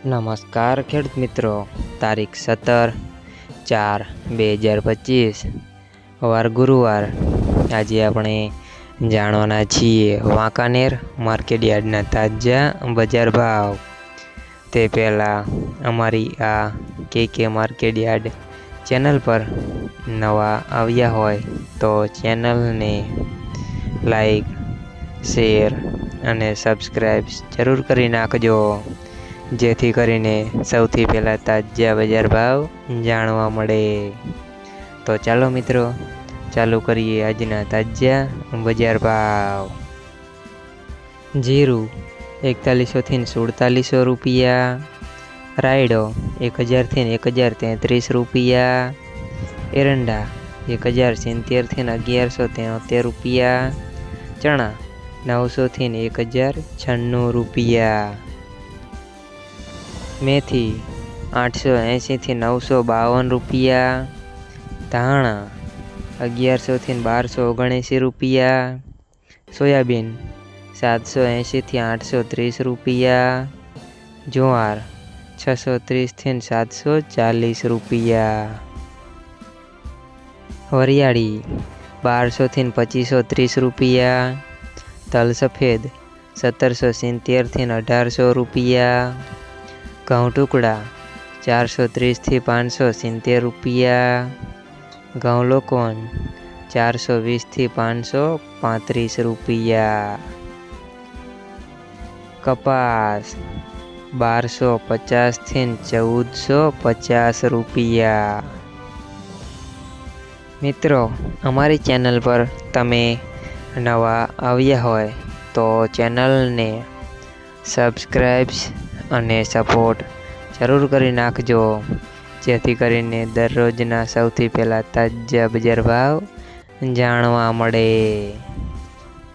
નમસ્કાર ખેડૂત મિત્રો. તારીખ સત્તર ચાર બે હજાર પચીસ. વાર ગુરુવાર. આજે આપણે જાણવાના છીએ વાંકાનેર માર્કેટ યાર્ડના તાજા બજાર ભાવ. તે પહેલાં અમારી આ કે કે માર્કેટ યાર્ડ ચેનલ પર નવા આવ્યા હોય તો ચેનલને લાઈક, શેર અને સબસ્ક્રાઈબ જરૂર કરી નાખજો. જેથી કરીને સૌથી પહેલાં તાજા બજાર ભાવ જાણવા મળે. તો ચાલો મિત્રો, ચાલુ કરીએ આજના તાજા બજાર ભાવ. જીરું એકતાલીસોથી સુડતાલીસો રૂપિયા, રાયડો એક હજારથી એક હજાર તેત્રીસ રૂપિયા, એરંડા એક હજાર સિત્તેરથી અગિયારસો તેત્તેર રૂપિયા, ચણા નવસોથી એક હજાર છન્નું રૂપિયા. મેથી આઠસો એંશીથી નવસો બાવન રૂપિયા. ધાણા, અગિયારસોથી બારસો ઓગણએંસી રૂપિયા. સોયાબીન સાતસો એંશીથી આઠસો ત્રીસ રૂપિયા. જુવાર છસો ત્રીસથી સાતસો ચાલીસ રૂપિયા. વરિયાળી, બારસોથી પચીસો ત્રીસ રૂપિયા. તલ સફેદ સત્તરસો સિત્તેરથી અઢારસો રૂપિયા. ઘઉં ટુકડા, ચારસો ત્રીસથી પાંચસો સિત્તેર રૂપિયા. ઘઉં લોકોન, ચારસો વીસથી પાંચસો પાંત્રીસ રૂપિયા. કપાસ, બારસો પચાસથી ચૌદસો પચાસ રૂપિયા. મિત્રો, અમારી ચેનલ પર તમે નવા આવ્યા હોય તો ચેનલને સબસ્ક્રાઈબ્સ અને સપોર્ટ જરૂર કરી નાખજો. જેથી કરીને દરરોજના સૌથી પહેલાં તાજા બજાર ભાવ જાણવા મળે.